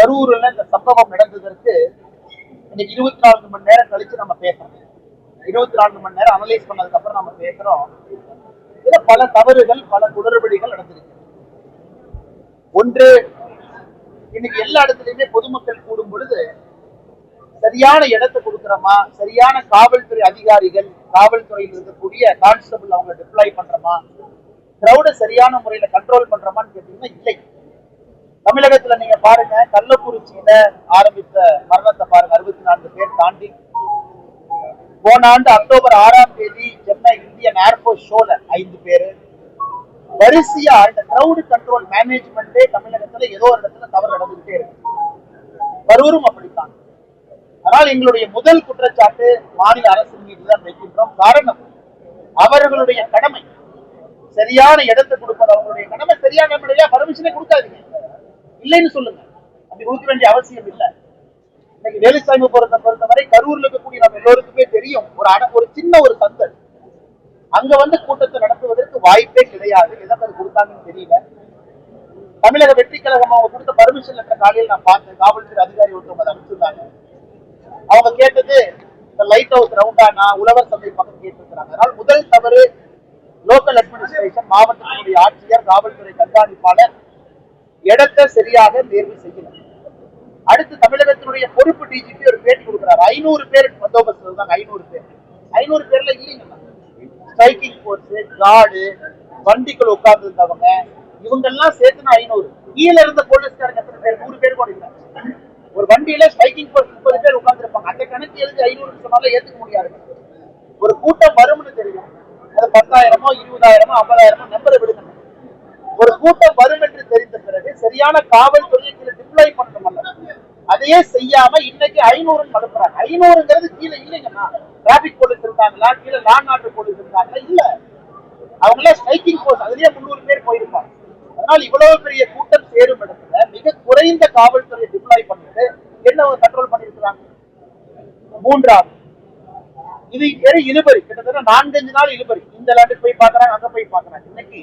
கரூர்ல இந்த சம்பவம் நடந்ததற்கு இன்னைக்கு இருபத்தி நான்கு மணி நேரம் கழிச்சு நம்ம பேசுறோம். இருபத்தி நான்கு மணி நேரம் அனலைஸ் பண்ணதுக்கு அப்புறம் நம்ம பேசுறோம். இதுல பல தவறுகள் பல குளறுபடிகள் நடந்திருக்கு. ஒன்று இன்னைக்கு எல்லா இடத்துலயுமே பொதுமக்கள் கூடும் பொழுது சரியான இடத்தை கொடுக்குறோமா? சரியான காவல்துறை அதிகாரிகள் காவல்துறையில் இருக்கக்கூடிய கான்ஸ்டபிள் அவங்க டிப்ளாய் பண்றோமா? கிரௌட சரியான முறையில கண்ட்ரோல் பண்றோமான்னு கேட்டீங்கன்னா இல்லை. தமிழகத்துல நீங்க பாருங்க கள்ளக்குறிச்சியில ஆரம்பித்த மரணத்தை பாருங்க அறுபத்தி நான்கு பேர் தாண்டி. போன ஆண்டு அக்டோபர் ஆறாம் தேதி சென்னை இந்தியன் ஏர்போர்ட் ஷோல ஐந்து பேரு. வரிசையா இந்த கிரௌடு கண்ட்ரோல் மேனேஜ்மெண்டே தமிழகத்துல ஏதோ ஒரு இடத்துல தவறு நடந்துகிட்டே இருக்கு. கரூரும் அப்படித்தான். ஆனால் எங்களுடைய முதல் குற்றச்சாட்டு மாநில அரசு மீதுதான் வைக்கின்றோம். காரணம் அவர்களுடைய கடமை. சரியான இடத்தை கொடுப்பது. அவங்களுடைய கடமை சரியான முறையா பர்மிஷனே கொடுக்காதீங்க. இல்லைன்னு சொல்லுங்க. அப்படி கொடுக்க வேண்டிய அவசியம் இல்லை. இன்னைக்கு வேலுசாமி பொறுத்த பொறுத்தவரை கரூர்ல இருக்கக்கூடிய நம்ம எல்லோருக்குமே தெரியும் ஒரு அட ஒரு சின்ன ஒரு சந்தல் அங்க வந்து கூட்டத்தை நடத்துவதற்கு வாய்ப்பே கிடையாது. எதற்கு அது கொடுத்தாங்கன்னு தெரியல. தமிழக வெற்றி கழகம் அவங்க கொடுத்த பர்மிஷன் லெட்டர் காலையில் நான் பார்த்தேன். காவல்துறை அதிகாரி ஒருத்தவங்க அதை அனுப்பிச்சிருந்தாங்க. அவங்க கேட்டது இந்த லைட் ஹவுஸ் ரவுண்டானா உழவர் சந்தை பக்கம் கேட்டிருக்கிறாங்க. அதனால் முதல் தவறு லோக்கல் அட்மினிஸ்ட்ரேஷன் மாவட்டத்தினுடைய ஆட்சியர் காவல்துறை கண்காணிப்பாளர் இடத்தை சரியாக தேர்வு செய்யல. அடுத்து தமிழகத்தினுடைய பொறுப்பு டிஜிபி ஒரு பேட்டி கொடுக்குறாரு. ஐநூறு பேர் பந்தோபஸ்து இருந்தாங்க ஐநூறு பேர். ஐநூறு பேர்ல இல்லைங்க. ஸ்ட்ரைக்கிங் போர்ஸ் கார்டு வண்டிகள் உட்கார்ந்து இருந்தவங்க இவங்க எல்லாம் சேர்த்துனா ஐநூறு. கீழே இருந்த போலீஸ்காரங்க எத்தனை பேர்? நூறு பேர் கூட இல்லை. ஒரு வண்டியில ஸ்ட்ரைக்கிங் போர்ஸ் முப்பது பேர் உட்கார்ந்து இருப்பாங்க. அந்த கணக்கு எழுதி ஐநூறு சொன்னால ஏத்துக்க முடியாது. ஒரு கூட்டம் வரும்னு தெரியும். அது பத்தாயிரமோ இருபதாயிரமோ ஐம்பதாயிரமோ நம்பரை விடுங்க. ஒரு கூட்டம் வரும் என்று தெரிந்த பிறகு சரியான காவல்துறையை கீழே டிப்ளாய் பண்ணணும் அதையே செய்யாம இன்னைக்கு ஐநூறுன்னு அனுப்புறாங்க ஐநூறுங்கிறது கீழே இல்லைங்கண்ணா டிராபிக் போலீஸ் இருந்தாங்களா கீழே லான் ஆர்டர் போலீஸ் இருந்தாங்களா இல்ல. அவங்களே ஸ்ட்ரைக்கிங் போர்ஸ் அதுலயே முந்நூறு பேர் போயிருப்பாங்க. அதனால் இவ்வளவு பெரிய கூட்டம் சேரும் இடத்துல மிக குறைந்த காவல்துறையை டிப்ளாய் பண்ணிட்டு என்ன கண்ட்ரோல் பண்ணிருக்கிறாங்க மூன்றாவது. இது வெறும் இழுபறி. கிட்டத்தட்ட நான்கஞ்சு நாள் இழுபறி. இந்த லேண்டுக்கு போய் பாக்குறாங்க அங்க போய் பாக்குறாங்க இன்னைக்கு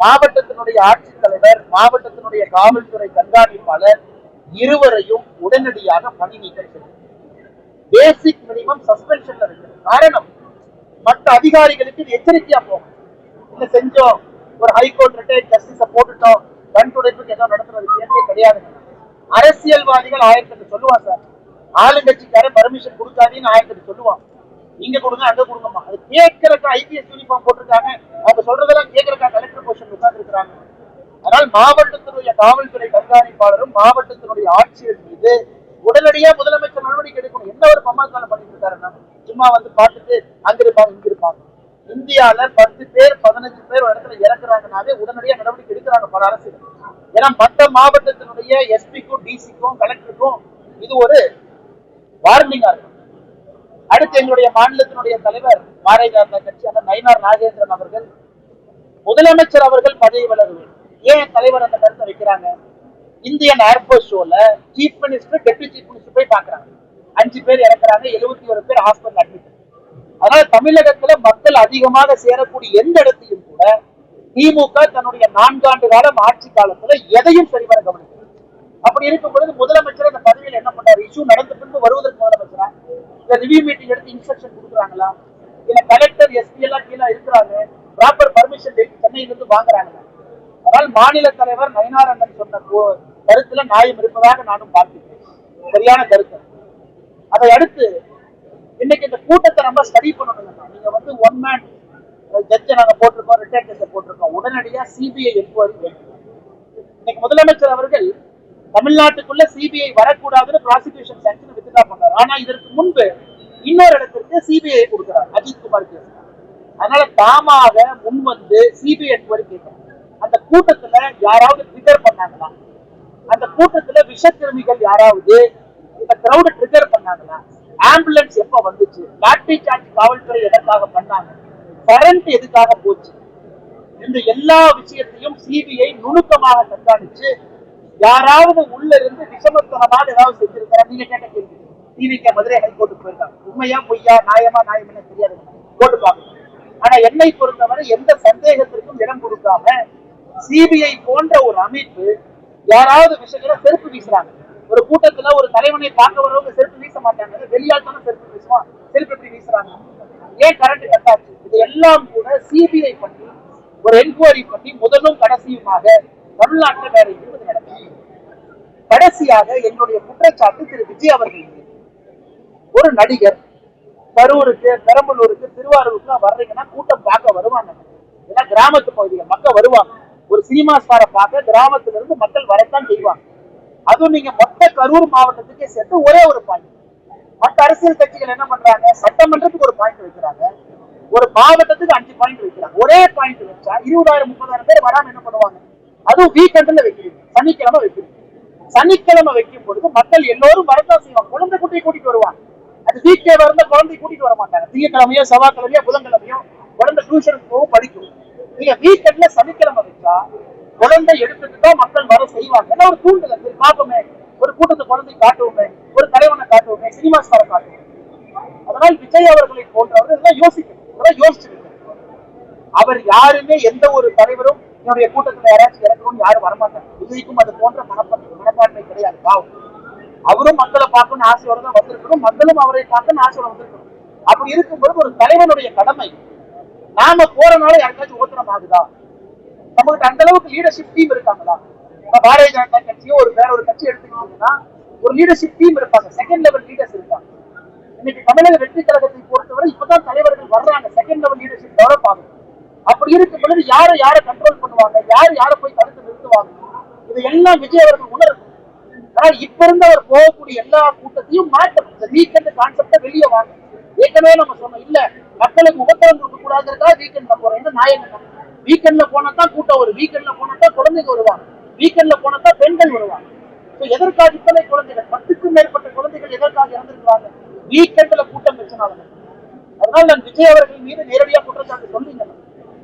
மாவட்டத்தினுடைய ஆட்சித்தலைவர் மாவட்டத்தினுடைய காவல்துறை கண்காணிப்பாளர் இருவரையும் உடனடியாக பணி நீக்கம் செய்யும் பேசிக் மினிமம் சஸ்பென்ஷன்ல இருக்கு காரணம் மற்ற அதிகாரிகளுக்கு எச்சரிக்கையா போகும். இல்ல செஞ்சோம் ஒரு ஹைகோர்ட் ரிட்டையர்ட் ஜஸ்டிஸ போட்டுட்டோம் கண் துடைப்புக்கு ஏதோ நடத்துறது தேவையே கிடையாது. அரசியல்வாதிகள் ஆயிரத்தி சொல்லுவான் சார். ஆளுங்கட்சிக்காரன் பர்மிஷன் கொடுக்காதீன்னு ஆயிரத்தி சொல்லுவான். இங்க கொடுங்க அங்க கொடுங்கம்மா. அது கேட்கறக்கா ஐபிஎஸ் யூனிஃபார்ம் போட்டிருக்காங்க. அவங்க சொல்றதெல்லாம் கேட்கறக்கா கலெக்டர் போர்ஷன் உட்கார்ந்து இருக்கிறாங்க. அதனால் மாவட்டத்தினுடைய காவல்துறை கண்காணிப்பாளரும் மாவட்டத்தினுடைய ஆட்சியர் மீது உடனடியா முதலமைச்சர் நடவடிக்கை எடுக்கணும். எந்த ஒரு பமாக்காலம் பண்ணிட்டு இருக்காருன்னா சும்மா வந்து பார்த்துட்டு அங்க இருப்பாங்க இங்க இருப்பாங்க. இந்தியால பத்து பேர் பதினஞ்சு பேர் ஒரு இடத்துல இறக்குறாங்கனாவே உடனடியா நடவடிக்கை எடுக்கிறாங்க பல அரசு ஏன்னா மற்ற மாவட்டத்தினுடைய எஸ்பிக்கும் டிசிக்கும் கலெக்டருக்கும் இது ஒரு வார்னிங்கா இருக்கும். அடுத்து எங்களுடைய மாநிலத்தினுடைய தலைவர் பாரதிய கட்சியான நயினார் நாகேந்திரன் அவர்கள் முதலமைச்சர் அவர்கள் பதவி விலக வேண்டும் ஏன் தலைவர் அந்த கருத்தை வைக்கிறாங்க? இந்தியன் ஏர்போர்ட் ஷோல chief minister deputy chief minister போய் பாக்குறாங்க அஞ்சு பேர் இறக்குறாங்க எழுபத்தி ஒரு பேர் ஹாஸ்பிட்டல் அட்மிட் அதனால தமிழகத்துல மக்கள் அதிகமாக சேரக்கூடிய எந்த இடத்தையும் கூட திமுக தன்னுடைய நான்காண்டு காலம் ஆட்சி காலத்துல எதையும் சரிவர கவனிக்கிறது அப்படி இருக்கும் பொழுது முதலமைச்சர் அந்த பதவியில் என்ன பண்றாரு இஷ்யூ நடந்த பின்பு வருவதற்கு முதலமைச்சரா? இல்ல ரிவ்யூ மீட்டிங் எடுத்து இன்ஸ்ட்ரக்ஷன் கொடுக்குறாங்களா? இல்ல கலெக்டர் எஸ்பி எல்லாம் கீழே இருக்கிறாங்க. ப்ராப்பர் பர்மிஷன் சென்னையில இருந்து வாங்குறாங்க அதனால் மாநில தலைவர் நயினாரண்ணன் சொன்ன கருத்துல நியாயம் இருப்பதாக நானும் பார்க்கிறேன் சரியான கருத்து. அதை அடுத்து இன்னைக்கு இந்த கூட்டத்தை நம்ம ஸ்டடி பண்ணணும் நீங்க வந்து ஒன் மேன் ஜட்ஜை நாங்க போட்டிருக்கோம் ரிட்டையர் ஜட்ஜை போட்டிருக்கோம். உடனடியா சிபிஐ என்கொயரி இன்னைக்கு முதலமைச்சர் அவர்கள் தமிழ்நாட்டுக்குள்ள சிபிஐ வரக்கூடாதுன்னு ப்ராசிக்யூஷன் சாங்ஷன் வித்ட்ரா பண்ணார் ஆனா இதற்கு முன்பு இன்னொரு இடத்திற்கு சிபிஐ கொடுக்கிறார் அஜித் குமார் கேஸ். அதனால தாமாக முன் வந்து சிபிஐ என்கொயரி கேட்கணும் அந்த கூட்டத்துல யாராவது ட்ரிகர் பண்ணாங்களா? அந்த கூட்டத்துல விஷக்கிருமிகள் யாராவது இந்த கிரௌட ட்ரிகர் பண்ணாங்களா? ஆம்புலன்ஸ் எப்ப வந்துச்சு? லாட்டரி சார்ஜ் காவல்துறை எதற்காக பண்ணாங்க? கரண்ட் எதுக்காக போச்சு? இந்த எல்லா விஷயத்தையும் சிபிஐ நுணுக்கமாக கண்காணிச்சு யாராவது உள்ள இருந்து விஷமத்தனமான ஏதாவது செஞ்சிருக்காரா? நீங்க கேட்ட கேள்வி. டிவிகே மதுரை ஹைகோர்ட்டுக்கு போயிருக்காங்க. உண்மையா பொய்யா நியாயமா நியாயம்னு தெரியாது. கோர்ட்டு பார்க்கணும் ஆனா என்னை பொறுத்தவரை எந்த சந்தேகத்திற்கும் இடம் கொடுக்காம சிபிஐ போன்ற ஒரு அமைப்பு யாராவது விஷயங்களை செருப்பு வீசுறாங்க. ஒரு கூட்டத்துல ஒரு தலைவனை பார்க்க வரவங்க செருப்பு வீச மாட்டாங்க. வெளியாட்டான செருப்பு வீசுவான்? செருப்பு எப்படி வீசுறாங்க? ஏன் கரண்ட் கட் ஆச்சு? இது எல்லாம் கூட சிபிஐ பண்ணி ஒரு என்கொயரி பண்ணி முதலும் கடைசியுமாக தமிழ்நாட்டில் வேற கடைசியாக என்னுடைய குற்றச்சாட்டு திரு விஜய் அவர்கள் ஒரு நடிகர் கரூருக்கு பெரம்பலூருக்கு திருவாரூருக்கு வர்றீங்கன்னா கூட்டம் பார்க்க வருவாங்க. ஏன்னா கிராமத்து பகுதியில் மக்கள் வருவாங்க. ஒரு சினிமா ஸ்டாரை பார்க்க கிராமத்துல இருந்து மக்கள் வரத்தான் செய்வாங்க. அதுவும் நீங்க மொத்த கரூர் மாவட்டத்துக்கே சேர்த்து ஒரே ஒரு பாயிண்ட் மற்ற அரசியல் கட்சிகள் என்ன பண்றாங்க? சட்டமன்றத்துக்கு ஒரு பாயிண்ட் வைக்கிறாங்க. ஒரு மாவட்டத்துக்கு அஞ்சு பாயிண்ட் வைக்கிறாங்க. ஒரே பாயிண்ட் வச்சா இருபதாயிரம் முப்பதாயிரம் பேர் வராம என்ன பண்ணுவாங்க? அதுவும் வீக்கெண்ட்ல வைக்கிறீங்க. சனிக்கிழமை வைக்கிறீங்க. சனிக்கிழமை வைக்கும் பொழுது மக்கள் எல்லோரும் வரதான் செய்வாங்க. குழந்தை குட்டியை கூட்டிட்டு வருவாங்க. அது வீக்கே வரந்த குழந்தை கூட்டிட்டு வர மாட்டாங்க. திங்கக்கிழமையோ செவ்வாய்க்கிழமையோ புதன்கிழமையோ குழந்தை டியூஷனுக்கு போகும் படிக்கும். நீங்க வீக்கெண்ட்ல சனிக்கிழமை வச்சா குழந்தை எடுத்துட்டு தான் மக்கள் வர செய்வாங்க. ஏன்னா ஒரு தூண்டுதல். பார்ப்போமே. ஒரு கூட்டத்தை குழந்தை காட்டுவோமே. ஒரு தலைவனை காட்டுவோமே. சினிமா ஸ்டாரை காட்டுவோம். அதனால் விஜய் அவர்களை போன்றவர்கள் இதெல்லாம் யோசிக்கணும். இதெல்லாம் யோசிச்சிருக்கணும் அவர் யாருமே எந்த ஒரு தலைவரும் என்னுடைய கூட்டத்தில் யாராச்சும் இறக்கணும்னு யாரும் வரமாட்டாங்க. விஜய்க்கும் அது போன்ற மனப்பான்மை கிடையாது பாவம் அவரும் மக்களை பார்க்கணும்னு ஆசையோட தான் வந்திருக்கணும் மக்களும் அவரை பார்க்கணும்னு ஆசையோட வந்திருக்கணும் அப்படி இருக்கும்போது ஒரு தலைவனுடைய கடமை நாம போறனால யாருக்காச்சும் ஓத்தனம் ஆகுதா நம்மகிட்ட அந்த அளவுக்கு லீடர்ஷிப் டீம் இருக்காங்களா? இப்ப பாரதிய ஜனதா கட்சியோ ஒரு வேற ஒரு கட்சி எடுத்துக்கணும்னா ஒரு லீடர்ஷிப் டீம் இருப்பாங்க. செகண்ட் லெவல் லீடர்ஸ் இருக்காங்க. இன்னைக்கு தமிழக வெற்றி கழகத்தை பொறுத்தவரை இப்பதான் தலைவர்கள் வர்றாங்க. செகண்ட் லெவல் லீடர்ஷிப் டெவலப் ஆகுது. அப்படி இருக்கும் பொழுது யாரை யாரை கண்ட்ரோல் பண்ணுவாங்க? யார் யாரை போய் தடுத்து நிறுத்துவாங்க? இது எல்லாம் விஜய் அவர்கள் உணரும் ஆனால் இப்ப இருந்து அவர் போகக்கூடிய எல்லா கூட்டத்தையும் மாற்றணும் இந்த வீக்கெண்ட் கான்செப்டை வெளியே வாங்க. ஏற்கனவே நம்ம சொன்னோம் இல்ல மக்களுக்கு உபத்திரம் கொடுக்க கூடாதுக்காக வீக்கெண்ட்ல போறோம் என்ன நாயகம் வீக்கெண்ட்ல போனா தான் கூட்டம் வரும். வீக்கெண்ட்ல போனா தான் குழந்தைங்க வருவாங்க. வீக்கெண்ட்ல போனா தான் பெண்கள் வருவாங்க. இப்போ எதற்காக இத்தனை குழந்தைகள்? பத்துக்கும் மேற்பட்ட குழந்தைகள் எதற்காக இறந்திருக்கிறாங்க? வீக்கெண்ட்ல கூட்டம் வச்சனால அதனால நான் விஜய் அவர்கள் மீது நேரடியா குற்றச்சாட்டு சொல்லுங்க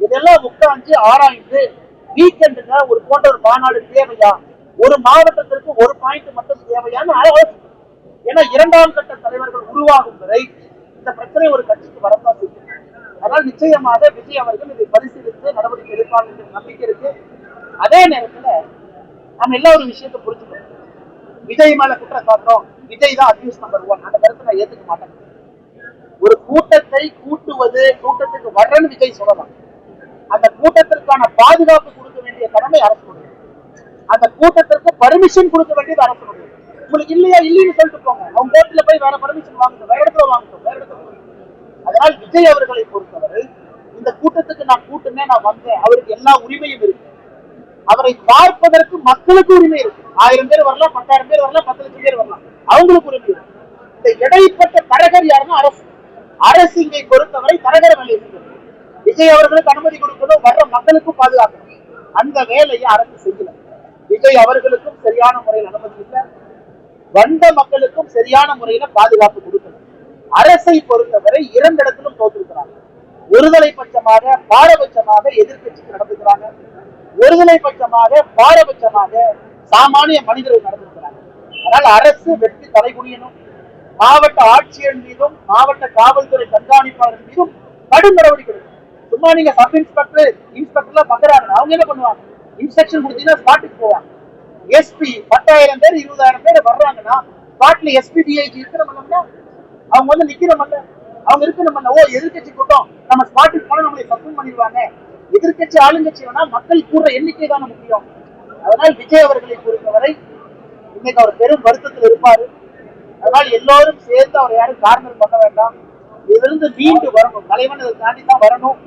இதெல்லாம் உட்காந்து ஆராய்ந்து வீக்கெண்டுல ஒரு போன்ற ஒரு மாநாடு தேவையா? ஒரு மாவட்டத்திற்கு ஒரு பாயிண்ட் மட்டும் தேவையான ஆலோசனை ஏன்னா இரண்டாம் கட்ட தலைவர்கள் உருவாகும் வரை இந்த பிரச்சனை ஒரு கட்சிக்கு வரத்தான் செய்யும். அதனால் நிச்சயமாக விஜய் அவர்கள் இதை பரிசீலித்து நடவடிக்கை எடுப்பார் என்ற நம்பிக்கை இருக்கு. அதே நேரத்துல நம்ம எல்லா ஒரு விஷயத்தை புரிஞ்சுக்கணும். விஜய் மேல குற்றம் காட்டுறோம் விஜய் தான் அபியூஸ் நம்பர் ஒன் அந்த கருத்தை நான் ஏத்துக்க மாட்டேன். ஒரு கூட்டத்தை கூட்டுவது கூட்டத்துக்கு வர்றன்னு விஜய் சொல்லலாம். அந்த கூட்டத்திற்கான பாதுகாப்பு கொடுக்க வேண்டிய கடமை அரசு அந்த கூட்டத்திற்கு பர்மிஷன் கொடுக்க வேண்டியது அரசு உங்களுக்கு இல்லையா இல்லைன்னு சொல்லிட்டு போங்க. அவங்க கோர்ட்ல போய் வேற பர்மிஷன் வாங்கணும் வேற இடத்துல வாங்கட்டும் வேற இடத்துல அதனால் விஜய் அவர்களை பொறுத்தவரை இந்த கூட்டத்துக்கு நான் கூட்டமே நான் வந்தேன். அவருக்கு எல்லா உரிமையும் இருக்கு. அவரை பார்ப்பதற்கு மக்களுக்கு உரிமை இருக்கு. ஆயிரம் பேர் வரலாம் பத்தாயிரம் பேர் வரலாம் பத்து லட்சம் பேர் வரலாம். அவங்களுக்கு உரிமை இருக்கு. இந்த இடைப்பட்ட தரகர் யாருன்னா அரசு. அரசு இங்கே பொறுத்தவரை தரகர் வேலை விஜய் அவர்களுக்கு அனுமதி கொடுக்கணும். வர்ற மக்களுக்கும் பாதுகாக்கணும். அந்த வேலையை அரசு செய்யல. விஜய் அவர்களுக்கும் சரியான முறையில் அனுமதி இல்லை. வந்த மக்களுக்கும் சரியான முறையில பாதுகாப்பு கொடுக்கணும். அரசை பொறுத்தவரை இரண்டு இடத்திலும் தோற்றிருக்கிறாங்க. ஒருதலை பட்சமாக பாரபட்சமாக எதிர்கட்சிக்கு நடந்துக்கிறாங்க. ஒருதலை பட்சமாக பாரபட்சமாக சாமானிய மனிதர்கள் நடந்திருக்கிறாங்க அதனால் அரசு வெற்றி தலைகுனியணும் மாவட்ட ஆட்சியர் மீதும் மாவட்ட காவல்துறை கண்காணிப்பாளர் மீதும் கடும் நடவடிக்கை எடுக்கணும். சும்மா நீங்க சப் இன்ஸ்பெக்டர் இன்ஸ்பெக்டர்லாம் பண்றாங்க அவங்க என்ன பண்ணுவாங்க? இன்ஸ்ட்ரக்ஷன் கொடுத்தீங்கன்னா ஸ்பாட்டுக்கு போவாங்க. எஸ்பி பத்தாயிரம் பேர் இருபதாயிரம் பேர் வர்றாங்கன்னா பாட்டில் எஸ்பி டிஐஜி இருக்கிறோம்னா அவங்க வந்து நிக்கிறோம்ல அவங்க இருக்கணும்ல ஓ எதிர்கட்சி கூட்டம். நம்ம ஸ்பாட்டுக்கு போனா நம்மளை சஸ்பெண்ட் பண்ணிடுவாங்க. எதிர்க்கட்சி ஆளுங்கட்சி வேணா மக்கள் கூடுற எண்ணிக்கை தானே முக்கியம். அதனால் விஜய் அவர்களை பொறுத்தவரை இன்னைக்கு அவர் பெரும் வருத்தத்தில் இருப்பாரு. அதனால் எல்லோரும் சேர்ந்து அவர் யாரும் கார்னர் பண்ண வேண்டாம். இதிலிருந்து மீண்டு வரணும். தலைவன் இதை தாண்டி தான் வரணும்.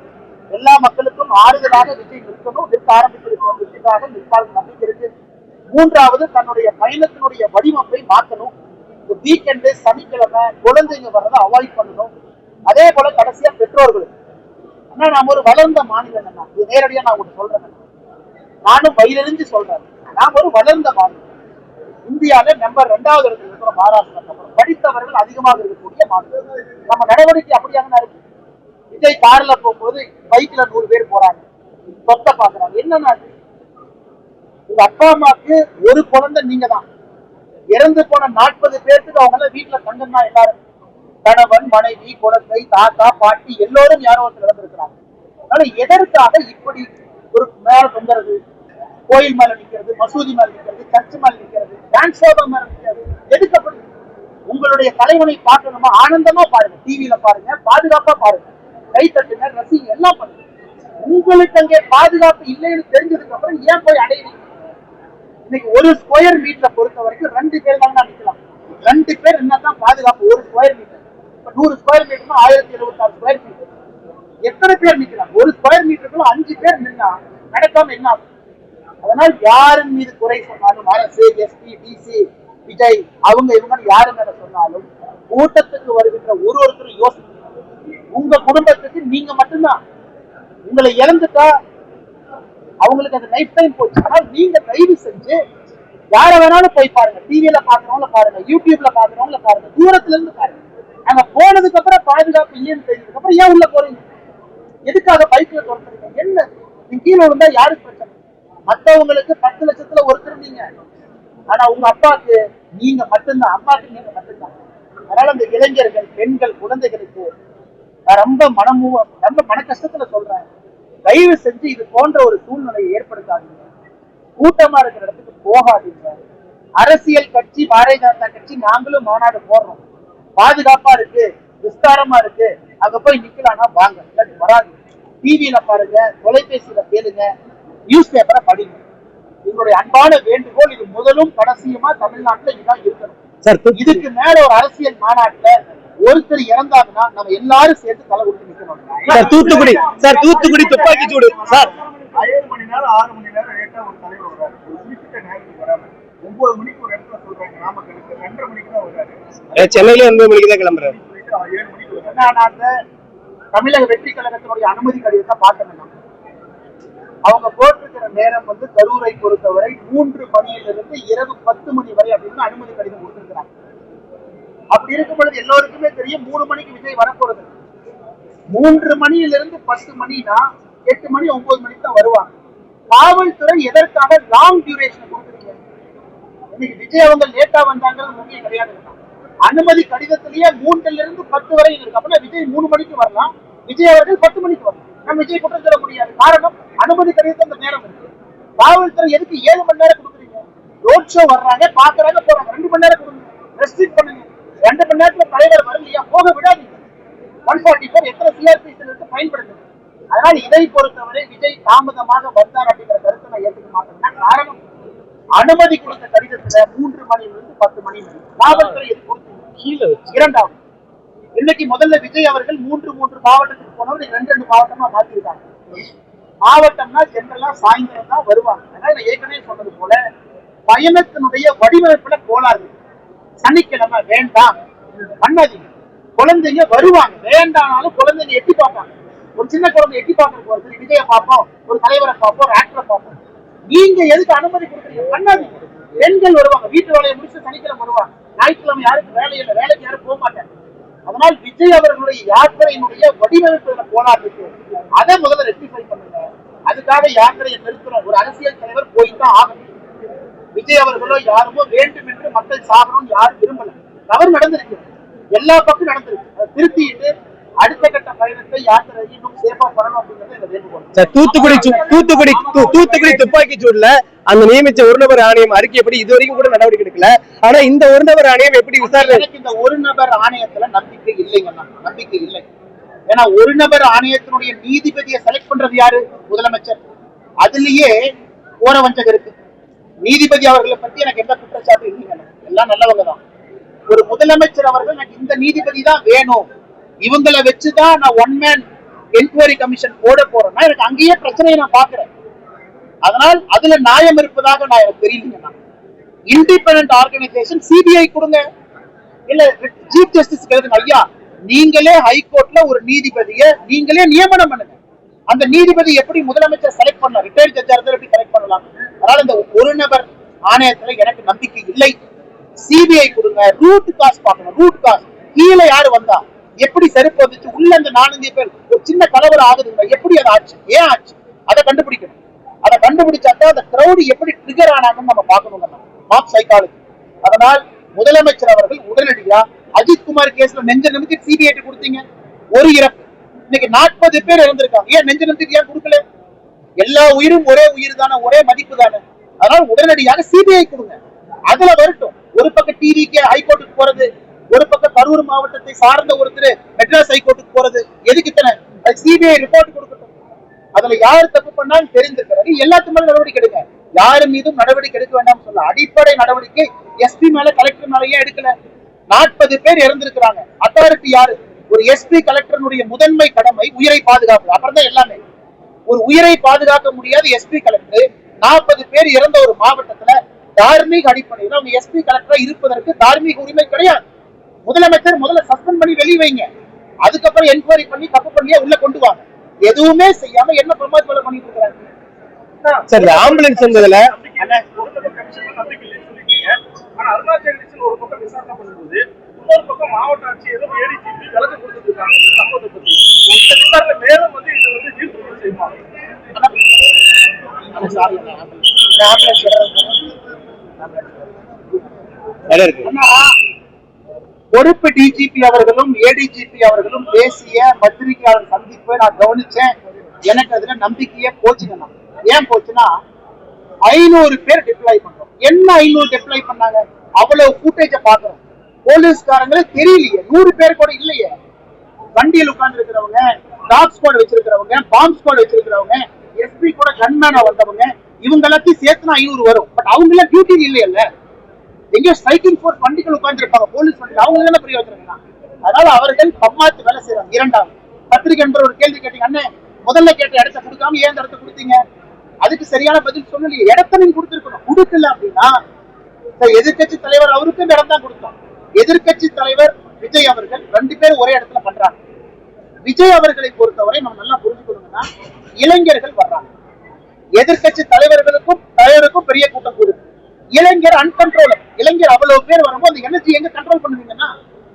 எல்லா மக்களுக்கும் ஆறுதலாக விஜய் நிற்கணும் நிற்க ஆரம்பித்திருக்கிற விஜய்க்காக நிற்பால் நம்பிக்கை இருக்கு. மூன்றாவது தன்னுடைய பயணத்தினுடைய வடிவமைப்பை மாற்றணும். இந்த வீக்கெண்டு சனிக்கிழமை குழந்தைங்க வர்றதை அவாய்ட் பண்ணணும். அதே போல கடைசியா பெற்றோர்களுக்கு ஆனா நாம ஒரு வளர்ந்த மாநிலம் என்ன இது நேரடியா நான் உங்களுக்கு சொல்றேன் நானும் வயிறறிஞ்சு சொல்றேன். நாம் ஒரு வளர்ந்த மாநிலம் இந்தியால நம்பர் ரெண்டாவது இடத்துல இருக்கிற மகாராஷ்டிரா படித்தவர்கள் அதிகமாக இருக்கக்கூடிய மாநிலம் நம்ம நடவடிக்கை அப்படியாக இருக்கு. விஜய் கார்ல போகும்போது பைக்ல நூறு பேர் போறாங்க. சொத்தை பாக்குறாங்க. என்னன்னா உங்க அப்பா அம்மாக்கு ஒரு குழந்தை நீங்க தான் இறந்து போன நாற்பது பேருக்கு அவங்க எல்லாம் வீட்டுல தங்கம் தான் எல்லாரும். கணவன் மனைவி குழந்தை தாத்தா பாட்டி எல்லோரும் யாரோ ஒருத்தர் இறந்திருக்கிறாங்க. அதனால எதற்காக இப்படி ஒரு மேல தொங்குறது? கோயில் மேல நிக்கிறது மசூதி மேல நிக்கிறது சர்ச் மேல நிக்கிறது டான்ஸ் ஷோபா மேல நிக்கிறது எதுக்கப்படுது உங்களுடைய தலைவனை பார்க்கணுமா ஆனந்தமா பாருங்க. டிவியில பாருங்க பாதுகாப்பா பாருங்க. கை தட்டுங்க ரசிங்க எல்லாம் பண்ணுங்க. உங்களுக்கு அங்கே பாதுகாப்பு இல்லைன்னு தெரிஞ்சதுக்கு அப்புறம் ஏன் போய் அடையிறீங்க? இன்னைக்கு ஒரு ஸ்கொயர் மீட்டரை பொறுத்த வரைக்கும் ரெண்டு பேர் தான் நிக்கலாம். ரெண்டு பேர் என்னதான் பாதுகாப்பு ஒரு ஸ்கொயர் மீட்டர் இப்ப நூறு ஸ்கொயர் மீட்டர்னா ஆயிரத்தி எழுபத்தி ஆறு ஸ்கொயர் மீட்டர் எத்தனை பேர் நிக்கலாம்? ஒரு ஸ்கொயர் மீட்டருக்குள்ள அஞ்சு பேர் நின்னா நடக்காம என்ன ஆகும்? அதனால் யாரின் மீது குறை சொன்னாலும் அரசு எஸ்பி டிசி விஜய் அவங்க இவங்க யாரு மேல சொன்னாலும் கூட்டத்துக்கு வருகின்ற ஒரு ஒருத்தரும் யோசிக்கணும். உங்க குடும்பத்துக்கு நீங்க மட்டும்தான். உங்களை இழந்துட்டா அவங்களுக்கு அந்த லைஃப் டைம் போச்சு. ஆனால் நீங்க தயவு செஞ்சு யார வேணாலும் போய் பாருங்க. டிவியில பாக்குறவங்கள பாருங்க. யூடியூப்ல பாக்குறவங்கள பாருங்க. தூரத்துல இருந்து பாருங்க. அங்க போனதுக்கு அப்புறம் பாதுகாப்பு இல்லைன்னு தெரிஞ்சதுக்கு அப்புறம் ஏன் உள்ள போறீங்க? எதுக்காக பைக்ல துரத்துறீங்க? என்ன? நீங்க கீழே விழுந்தா யாருக்கு பிரச்சனை? மத்தவங்களுக்கு பத்து லட்சத்துல ஒருத்தர் நீங்க. ஆனா உங்க அப்பாக்கு நீங்க மட்டும்தான். அம்மாக்கு நீங்க மட்டும்தான். அதனால அந்த இளைஞர்கள் பெண்கள் குழந்தைகளுக்கு நான் ரொம்ப மனமு ரொம்ப மன கஷ்டத்துல சொல்றேன். தயவு செஞ்சு இது போன்ற ஒரு சூழ்நிலையை ஏற்படுத்தாதீங்க. கூட்டமா இருக்கிற இடத்துக்கு போகாதீங்க. அரசியல் கட்சி பாரதிய ஜனதா கட்சி நாங்களும் மாநாடு போடுறோம். பாதுகாப்பா இருக்கு விஸ்தாரமா இருக்கு. அங்க போய் நிக்கலாம்னா வாங்க இல்லாட்டி வராது. டிவியில பாருங்க தொலைபேசியில கேளுங்க நியூஸ் பேப்பரை படிங்க. எங்களுடைய அன்பான வேண்டுகோள் இது முதலும் கடைசியுமா தமிழ்நாட்டுல இதுதான் இருக்கணும். இதுக்கு மேல ஒரு அரசியல் மாநாட்டுல ஒருத்தர் இறந்தாங்கன்னா நம்ம எல்லாரும் சேர்த்து தலை கொடுத்து நிக்கணும். சார் தூத்துக்குடி சார் தூத்துக்குடி துப்பாக்கி சூடு. சார். ஏழு மணி நேரம் ஆறு மணி நேரம் லேட்டா ஒரு தலைவர் வர்றாரு. ஒரு குறிப்பிட்ட நேரத்துக்கு வராம ஒன்பது மணிக்கு ஒரு இடத்துல சொல்றாங்க நாமக்கலுக்கு. ரெண்டரை மணிக்கு தான் வர்றாரு. சென்னையில ஒன்பது மணிக்கு தான் கிளம்புறாரு. ஏழு மணிக்கு வர்றாரு. தமிழக வெற்றி கழகத்தினுடைய அனுமதி கடிதத்தை பார்த்தேன். அவங்க போட்டிருக்கிற நேரம் வந்து கரூரை பொறுத்தவரை மூன்று மணியிலிருந்து இரவு பத்து மணி வரை அப்படின்னு அனுமதி கடிதம் கொடுத்திருக்கிறாங்க. அப்படி இருக்கும் பொழுது எல்லோருக்குமே தெரியும் மூணு மணிக்கு விஜய் வரப்போறது. மூன்று மணியிலிருந்து பத்து மணினா எட்டு மணி ஒன்பது மணிக்கு தான் வருவாங்க. காவல்துறை எதற்காக லாங் டியூரேஷன் கொடுக்குறீங்க? இன்னைக்கு விஜய் அவங்க லேட்டா வந்தாங்கிறது முக்கியம் கிடையாது. அனுமதி கடிதத்திலேயே மூன்றுல இருந்து பத்து வரை இருக்கு. அப்படின்னா விஜய் மூணு மணிக்கு வரலாம். விஜய் அவர்கள் பத்து மணிக்கு வரலாம். நம்ம விஜய் குற்றம் சொல்ல முடியாது. காரணம் அனுமதி கடிதத்தை அந்த நேரம் இருக்கு. காவல்துறை எதுக்கு ஏழு மணி நேரம் கொடுக்குறீங்க? ரோட் ஷோ வர்றாங்க பாக்குறாங்க போறாங்க. ரெண்டு மணி நேரம் கொடுங்க. ரெஸ்ட்ரிக்ட் பண்ணுங்க. ரெண்டு மணி நேரத்துல தலைவர் வரலையா போக விடாதீங்க ஒன் ஃபார்ட்டி ஃபோர் எத்தனை சிஆர்பிசி இருக்கு பயன்படுத்துங்க அதனால இதை பொறுத்தவரை விஜய் தாமதமாக வந்தார் அப்படிங்கிற கருத்தை நான் ஏற்றுக்க மாட்டேன். காரணம்? அனுமதி கொடுத்த கடிதத்துல மூன்று மணியிலிருந்து பத்து மணி வரை. காவல்துறை எது கொடுத்தீங்க இரண்டாவது இன்னைக்கு முதல்ல விஜய் அவர்கள் மூன்று மூன்று மாவட்டத்துக்கு போனவர் ரெண்டு ரெண்டு மாவட்டமா மாத்திருக்காங்க. மாவட்டம்னா ஜென்ரலா சாயந்தரம் தான் வருவாங்க. அதனால ஏற்கனவே சொன்னது போல பயணத்தினுடைய வடிவமைப்புல கோளாறு. சனிக்கிழமை வேண்டாம் பண்ணாதீங்க குழந்தைங்க வருவாங்க. வேண்டானாலும் குழந்தைங்க எட்டி பார்ப்பாங்க. ஒரு சின்ன குழந்தை எட்டி பார்க்கறதுக்கு வருது விஜய பார்ப்போம் ஒரு தலைவரை பார்ப்போம் ஒரு ஆக்டரை பார்ப்போம். நீங்க எதுக்கு அனுமதி கொடுக்குறீங்க? பண்ணாதீங்க பெண்கள் வருவாங்க. வீட்டு வேலையை முடிச்சு சனிக்கிழமை வருவாங்க. ஞாயிற்றுக்கிழமை யாருக்கு வேலை இல்லை? வேலைக்கு யாரும் போக மாட்டாங்க. அதனால் விஜய் அவர்களுடைய யாத்திரையினுடைய வடிவமைப்பு போராட்டத்துக்கு அதை முதல்ல ரெக்டிஃபை பண்ணுங்க. அதுக்காக யாத்திரையை நிறுத்துறோம் ஒரு அரசியல் தலைவர் போய் தான் ஆகணும். விஜய் அவர்களோ யாருமோ வேண்டும் என்று மக்கள் சாகணும்னு யாரும் விரும்பல. தவறு நடந்திருக்கு. எல்லா பக்கம் நடந்திருக்கு. திருத்திட்டு அடுத்த கட்ட பயணத்தை யாத்திரை இன்னும் சேஃபா பண்ணணும் அப்படிங்கறது தூத்துக்குடி தூத்துக்குடி தூத்துக்குடி துப்பாக்கி சூடுல அந்த நியமிச்ச ஒரு நபர் ஆணையம் அறிக்கைப்படி இது வரைக்கும் கூட நடவடிக்கை எடுக்கல. ஆனா இந்த ஒரு நபர் ஆணையம் எப்படி விசாரணை எனக்கு இந்த ஒரு நபர் ஆணையத்துல நம்பிக்கை இல்லைங்க. நம்பிக்கை இல்லை. ஏன்னா ஒரு நபர் ஆணையத்தினுடைய நீதிபதியை செலக்ட் பண்றது யாரு? முதலமைச்சர். அதுலயே வஞ்சகம் இருக்கு. நீதிபதி அவர்களை பத்தி எனக்கு எந்த குற்றச்சாட்டு இல்லைங்க. எல்லாம் நல்லவங்க தான் ஒரு முதலமைச்சர் அவர்கள் எனக்கு இந்த நீதிபதி தான் வேணும். இவங்களை வச்சுதான் நான் ஒன் மேன் என்கொயரி கமிஷன் போட போறேன்னா எனக்கு அங்கேயே பிரச்சனையை நான் பாக்குறேன் அதனால் அதுல நியாயம் இருப்பதாக நான் எனக்கு தெரியலங்க இண்டிபெண்ட் ஆர்கனைசேஷன் சிபிஐ கொடுங்க. இல்ல சீஃப் ஜஸ்டிஸ் எழுதுங்க ஐயா நீங்களே ஹைகோர்ட்ல ஒரு நீதிபதியை நீங்களே நியமனம் பண்ணுங்க. அந்த நீதிபதி எப்படி முதலமைச்சர் செலக்ட் பண்ணலாம்? ரிட்டையர் ஜட்ஜா இருந்தால் எப்படி செலக்ட் பண்ணலாம்? அதனால இந்த ஒரு நபர் ஆணையத்துல எனக்கு நம்பிக்கை இல்லை. சிபிஐ கொடுங்க ரூட் காஸ் பார்க்கணும் ரூட் காஸ் கீழே யாரு வந்தா? எப்படி செருப்பு வந்துச்சு? உள்ள அந்த நாலஞ்சு பேர் ஒரு சின்ன கலவரம் ஆகுதுங்க எப்படி அது ஆச்சு? ஏன் ஆச்சு? அதை கண்டுபிடிக்கணும். அதை கண்டுபிடிச்சாக்கா அந்த கிரௌடு எப்படி ட்ரிகர் ஆனாங்கன்னு நம்ம பார்க்கணும் மாப் சைக்காலஜி அதனால் முதலமைச்சர் அவர்கள் உடனடியா அஜித் குமார் கேஸ்ல நெஞ்ச நிமித்தி சிபிஐ கொடுத்தீங்க. ஒரு இறப்பு. இன்னைக்கு நாற்பது பேர் இறந்திருக்காங்க. ஏன் நெஞ்ச நிமித்தி ஏன் கொடுக்கல எல்லா உயிரும் ஒரே உயிர் தானே ஒரே மதிப்பு தானே அதனால உடனடியாக சிபிஐ கொடுங்க. அதுல வரட்டும். ஒரு பக்கம் டிவிக்கு ஹைகோர்ட்டுக்கு போறது ஒரு பக்கம் கரூர் மாவட்டத்தை சார்ந்த ஒருத்தர் மெட்ராஸ் ஹைகோர்ட்டுக்கு போறது. எதுக்கு இத்தனை? சிபிஐ ரிப்போர்ட் கொடுக்கட்டும். அதுல யார் தப்பு பண்ணாலும் தெரிஞ்சிருக்கிறாரு எல்லாத்து மேலும் நடவடிக்கை எடுங்க. யாரு மீதும் நடவடிக்கை எடுக்க வேண்டாம் சொல்ல. அடிப்படை நடவடிக்கை எஸ்பி மேல கலெக்டர் மேல ஏன் எடுக்கல. நாற்பது பேர் இறந்திருக்கிறாங்க. அத்தாரிட்டி யாரு? ஒரு எஸ்பி கலெக்டருடைய முதன்மை கடமை உயிரை பாதுகாப்பு அப்புறம் தான் எல்லாமே. ஒரு உயிரை பாதுகாக்க முடியாத எஸ்பி கலெக்டர் நாற்பது பேர் இறந்த ஒரு மாவட்டத்துல தார்மீக அடிப்படையில் அவங்க எஸ்பி கலெக்டரா இருப்பதற்கு தார்மீக உரிமை கிடையாது. முதலமைச்சர் முதல்ல சஸ்பெண்ட் பண்ணி வெளிய வைங்க. அதுக்கப்புறம் என்கொயரி பண்ணி தப்பு பண்ணியே உள்ள கொண்டு வாங்க. எதுவுமே செய்யாம என்ன பிரமாத் வேலை பண்ணிட்டு இருக்காங்க? Sir ambulance. ஆனா அருணாச்சல் ஒரு பக்கம் விசாரணை பண்ணும்போது, இன்னொரு பக்கம் மாவட்ட ஆட்சியரும் ADGP விளக்கம் கொடுத்துட்டு இருக்காங்க இந்த சம்பவத்தை பத்தி. இந்த விசாரணை மேலும் வந்து இது வந்து இருக்கு. அண்ணா, பொறுப்பு டிஜிபி அவர்களும் ஏடிஜிபி அவர்களும் பேசிய பத்திரிகையாளர் சந்திப்பை நான் கவனிச்சேன். எனக்கு அதுல நம்பிக்கையே போச்சுங்கண்ணா ஏன் போச்சுன்னா ஐநூறு பேர் டிப்ளாய் பண்றோம் என்ன ஐநூறு டிப்ளாய் பண்ணாங்க? அவ்வளவு ஃபுட்டேஜ பாக்குறோம் போலீஸ்காரங்களே தெரியலையே. நூறு பேர் கூட இல்லையே. வண்டியில் உட்கார்ந்து இருக்கிறவங்க டாக் ஸ்குவாட் வச்சிருக்கிறவங்க பாம்ப் ஸ்குவாட் வச்சிருக்கிறவங்க எஸ்பி கூட கன்மேனா வந்தவங்க இவங்க எல்லாத்தையும் சேர்த்துனா ஐநூறு வரும். பட் அவங்க எல்லாம் டியூட்டி இல்லையல்ல. எங்கேயோ ஸ்ட்ரைக்கிங் ஃபோர்ஸ் வண்டிகள் உட்கார்ந்துருப்பாங்க போலீஸ் வண்டி அவங்க என்ன பிரயோஜனம் அதனால அவர்கள் பம்மாத்து வேலை செய்யறாங்க இரண்டாவது பத்திரிகை என்ற ஒரு கேள்வி கேட்டீங்க. அண்ணே முதல்ல கேட்ட இடத்த கொடுக்காம ஏன் இடத்த கொடுத்தீங்க? அதுக்கு சரியான பதில் சொல்லலையே. இடத்த நீங்க கொடுத்துருக்கணும். கொடுக்கல அப்படின்னா எதிர்கட்சி தலைவர் அவருக்கு இடம் தான் கொடுத்தோம். எதிர்கட்சி தலைவர் விஜய் அவர்கள் ரெண்டு பேரும் ஒரே இடத்துல பண்றாங்க. விஜய் அவர்களை பொறுத்தவரை நம்ம நல்லா புரிஞ்சுக்கணும்னா இளைஞர்கள் வர்றாங்க. எதிர்க்கட்சி தலைவர்களுக்கும் தலைவருக்கும் பெரிய கூட்டம் கூடுது. இளைஞர் அன்கண்ட்ரோலர் இளைஞர் அவ்வளவு பேர் வரும்போது அந்த எனர்ஜி எங்க கண்ட்ரோல் பண்ணுவீங்கன்னா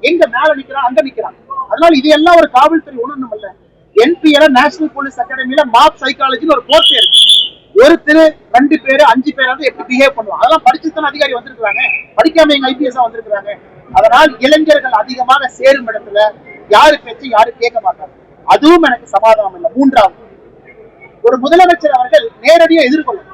எங்க மேல நிக்கிறான் அங்க நிக்கிறான். அதனால இது எல்லாம் ஒரு காவல்துறை ஒண்ணும் இல்ல. என்பிஎல நேஷனல் போலீஸ் அகாடமியில மாப் சைக்காலஜின்னு ஒரு கோர்ஸ் இருக்கு. ஒருத்தர் ரெண்டு பேரு அஞ்சு பேராவது எப்படி பிஹேவ் பண்ணுவோம் அதெல்லாம் படிச்சுத்தானே அதிகாரி வந்திருக்காங்க படிக்காம எங்க ஐபிஎஸ் வந்திருக்காங்க அதனால் இளைஞர்கள் அதிகமாக சேரும் இடத்துல யாரு பேச்சு யாரும் கேட்க மாட்டாங்க. அதுவும் எனக்கு சமாதானம் இல்லை. மூன்றாவது ஒரு முதலமைச்சர் அவர்கள் நேரடியா எதிர்கொள்ளும்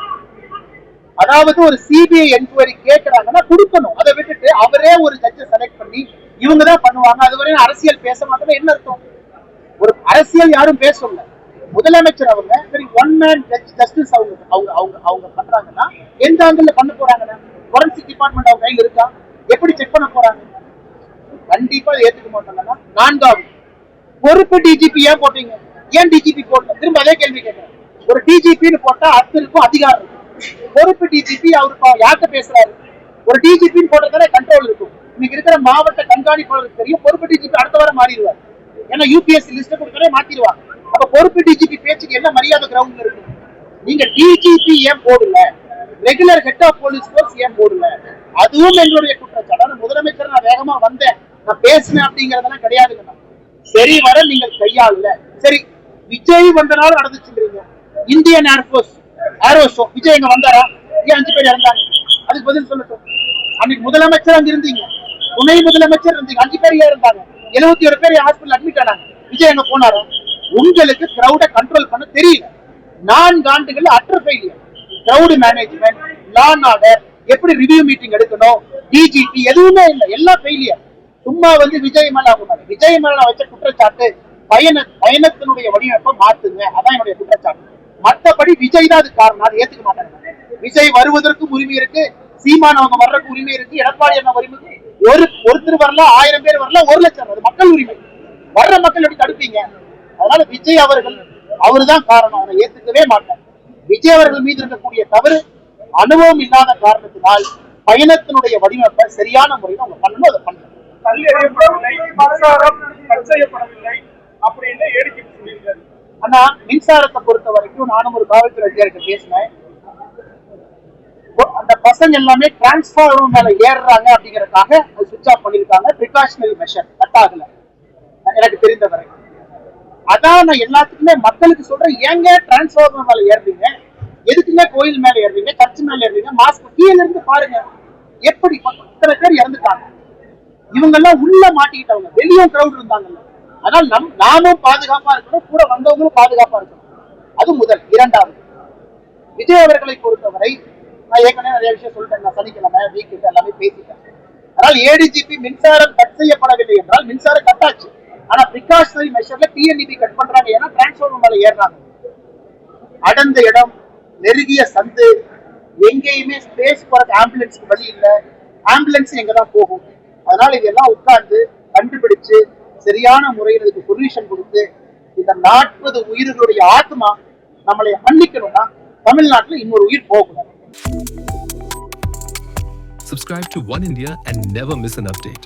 அதாவது ஒரு சிபிஐ என்கொயரி கேட்கிறாங்கன்னா கொடுக்கணும். அதை விட்டுட்டு அவரே ஒரு ஜட்ஜை செலக்ட் பண்ணி இவங்க தான் பண்ணுவாங்க. அதுவரை அரசியல் பேச மாட்டோம் என்ன அர்த்தம்? ஒரு அரசியல் யாரும் பேசல. முதலமைச்சர் அவங்க சரி ஒன் மேன் ஜஸ்டிஸ் அவங்க அவங்க அவங்க அவங்க பண்றாங்கன்னா எந்த ஆங்கிள் பண்ண போறாங்கன்னா? ஃபொரன்சிக் டிபார்ட்மெண்ட் அவங்க கையில் இருக்கா? எப்படி செக் பண்ண போறாங்க? கண்டிப்பா ஏத்துக்க மாட்டாங்கன்னா நான்காவது பொறுப்பு டிஜிபி ஏன் போட்டீங்க? ஏன் டிஜிபி போடல? திரும்ப அதே கேள்வி கேட்கிறேன். ஒரு டிஜிபின்னு போட்டா அத்தனுக்கும் அதிகாரம் இருக்கும் பொறுப்பு டிஜிபி அவரு யார்கிட்ட பேசுறாரு? ஒரு டிஜிபின்னு போட்டதானே கண்ட்ரோல் இருக்கும். இன்னைக்கு இருக்கிற மாவட்ட கண்காணிப்பாளருக்கு தெரியும் பொறுப்பு டிஜிபி அடுத்த வாரம் மாறிடுவார். ஏன்னா யூபிஎஸ்சி லிஸ்ட் கொடுக்கறே மாத்திடுவாங்க. அப்ப பொறுப்பு டிஜிபி பேச்சுக்கு என்ன மரியாதை கிரவுண்ட்ல இருக்கு? நீங்க டிஜிபி ஏன் போடல? Regular head of police force ஏன் போடல? அதுவும் எங்களுடைய முதலமைச்சர் நான் வேகமா வந்தேன். நான் பேசினேன் அப்படிங்கறதெல்லாம் கிடையாதுங்க. சரி வர நீங்கள் கையாளல சரி விஜய் வந்தனால நடந்துச்சுங்கிறீங்க. Indian air force aero show Vijay இங்க வந்தாரா? ஏன் அஞ்சு பேர் இறந்தாங்க? அதுக்கு பதில் சொல்லட்டும். அன்னைக்கு முதலமைச்சர் அங்க இருந்தீங்க. துணை முதலமைச்சர் இருந்தீங்க. அஞ்சு பேர் ஏன் இருந்தாங்க? எழுபத்தி ஒரு பேர் ஹாஸ்பிட்டல் அட்மிட் ஆனாங்க. விஜய் எங்க போனாரா? உங்களுக்கு கிரௌட கண்ட்ரோல் பண்ண தெரியல. நான்கு ஆண்டுகள் அற்ற failure crowd management law order எப்படி ரிவ்யூ மீட்டிங் எடுக்கணும்? டிஜிபி எதுவுமே இல்லை. எல்லாம் ஃபெயிலியர் சும்மா வந்து விஜய் மேல அவங்க விஜய் மேல வச்ச குற்றச்சாட்டு பயண பயணத்தினுடைய வடிவமைப்பை மாத்துங்க. அதான் என்னுடைய குற்றச்சாட்டு. மத்தபடி விஜய் தான் அது காரணம். அதை ஏத்துக்க மாட்டாங்க விஜய் வருவதற்கும் உரிமை இருக்கு. சீமான் அவங்க வர்றதுக்கு உரிமை இருக்கு. எடப்பாடி அண்ணா உரிமை இருக்கு. ஒரு ஒருத்தர் வரல ஆயிரம் பேர் வரல ஒரு லட்சம். அது மக்கள் உரிமை. வர்ற மக்கள் எப்படி தடுப்பீங்க? அதனால விஜய் அவர்கள் அவருதான் காரணம். அதை ஏத்துக்கவே மாட்டேன் விஜய் அவர்கள் மீது இருக்கக்கூடிய தவறு அனுபவம் இல்லாத காரணத்தினால் பயணத்தினுடைய வடிவமைப்பை சரியான முறையில் அவங்க பண்ணணும் அதை பண்ணணும். அப்படின்னு ஏடிஜிபி சொல்லியிருக்காரு. ஆனா மின்சாரத்தை பொறுத்த வரைக்கும் நானும் ஒரு காவல்துறை அதிகாரிகிட்ட பேசினேன் அந்த பசங்க எல்லாமே டிரான்ஸ்ஃபார்மர் மேல ஏறுறாங்க அப்படிங்கறதுக்காக சுவிட்ச் ஆஃப் பண்ணிருக்காங்க ப்ரிகாஷனரி மெஷர் கட் ஆகல எனக்கு தெரிந்தவரை. அதான் நான் எல்லாத்துக்குமே மக்களுக்கு சொல்றேன் ஏங்க டிரான்ஸ்ஃபார்மர் மேல ஏறுறீங்க? எதுக்குமே கோயில் மேல ஏறுறீங்க சர்ச் மேல ஏறுறீங்க மாஸ்க் கீழ இருந்து பாருங்க. எப்படி இத்தனை பேர் இறந்துட்டாங்க. இவங்க எல்லாம் உள்ள மாட்டிக்கிட்டவங்க. வெளியும் கிரௌட் இருந்தாங்கல்ல. அதனால நம் நாமும் பாதுகாப்பா இருக்கணும் கூட வந்தவங்களும் பாதுகாப்பா இருக்கணும். அது முதல். இரண்டாவது. விஜய் அவர்களை பொறுத்தவரை நான் ஏற்கனவே நிறைய விஷயம் சொல்லிட்டேன். நான் சனிக்கிழமை வீக் எல்லாமே பேசிட்டேன். ஆனால் ஏடிஜிபி மின்சாரம் கட் செய்யப்படவில்லை என்றால் மின்சாரம் கட் ஆச்சு. ஆனா பிரிகாஷனரி மெஷர்ல டிஎன்இபி கட் பண்றாங்க. ஏன்னா டிரான்ஸ்ஃபார்மர் மேல ஏறாங்க அடர்ந்த இடம் நெருங்கிய சந்து. எங்கேயுமே ஸ்பேஸ் போறதுக்கு ஆம்புலன்ஸ்க்கு வழி இல்லை. ஆம்புலன்ஸ் எங்க தான் போகும். அதனால இதெல்லாம் உட்கார்ந்து கண்டுபிடிச்சு சரியான முறையில் இதுக்கு சொல்யூஷன் கொடுத்து இந்த நாற்பது உயிர்களுடைய ஆத்மா நம்மளை மன்னிக்கணும்னா தமிழ்நாட்டுல இன்னொரு உயிர் போகக்கூடாது. Subscribe to One India and never miss an update.